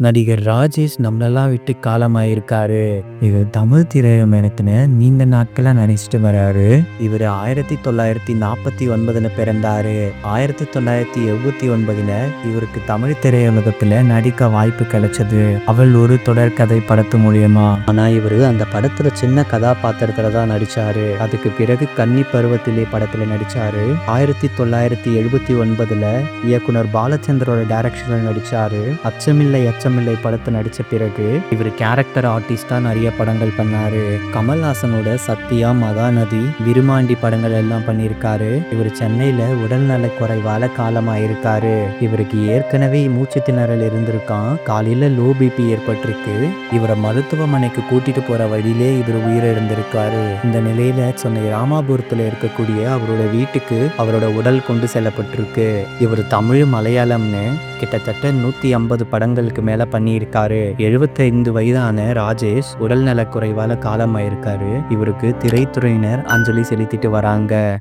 நடிகர் ராஜேஷ் நம்மளெல்லாம் விட்டு காலமாயிருக்காரு. இவர் தமிழ் திரையுலகத்துல நீண்ட நாட்களா நடிச்சிட்டு வராரு. இவர் ஆயிரத்தி தொள்ளாயிரத்தி நாற்பத்தி ஒன்பதுல பிறந்தாரு. ஆயிரத்தி தொள்ளாயிரத்தி எழுபத்தி ஒன்பதுல இவருக்கு தமிழ் திரையுலகத்துல நடிக்க வாய்ப்பு கிடைச்சது. அவள் ஒரு தொடர்கதை படத்து மூலியமா. ஆனா இவரு அந்த படத்துல சின்ன கதாபாத்திரத்துல தான் நடிச்சாரு. அதுக்கு பிறகு கன்னி பருவத்திலே படத்துல நடிச்சாரு. ஆயிரத்தி தொள்ளாயிரத்தி எழுபத்தி ஒன்பதுல இயக்குனர் பாலச்சந்தரோட டைரக்ஷன்ல நடிச்சாரு. அச்சமில்லை அச்சமில்லை படத்தை நடித்த பிறகு இவர் கேரக்டர் ஆர்டிஸ்டாக நிறைய படங்கள் பண்ணாரு. கமல்ஹாசனோட சத்யா மகாநதி விருமாண்டி படங்கள் எல்லாம் பண்ணியிருக்காரு. இவர் சென்னையில உடல்நல குறைவால காலமாயிருக்காரு. இவருக்கு ஏற்கனவே மூச்சு திணறல் இருந்திருக்கான் காலையில லோ பிபி ஏற்பட்டிருக்கு. இவரை மருத்துவமனைக்கு கூட்டிட்டு போற வழியிலே இவர் உயிரிழந்திருக்காரு. இந்த நிலையில சென்னை ராமாபுரத்துல இருக்கக்கூடிய அவரோட வீட்டுக்கு அவரோட உடல் கொண்டு செல்லப்பட்டிருக்கு. இவர் தமிழ் மலையாளம்னு கிட்டத்தட்ட நூத்தி ஐம்பது படங்களுக்கு மேல பண்ணியிருக்காரு. எழுபத்தைந்து வயதான ராஜேஷ் உடல் நலக்குறைவால காலமாயிருக்காரு. இவருக்கு திரைத்துறையினர் அஞ்சலி செலுத்திட்டு வராங்க.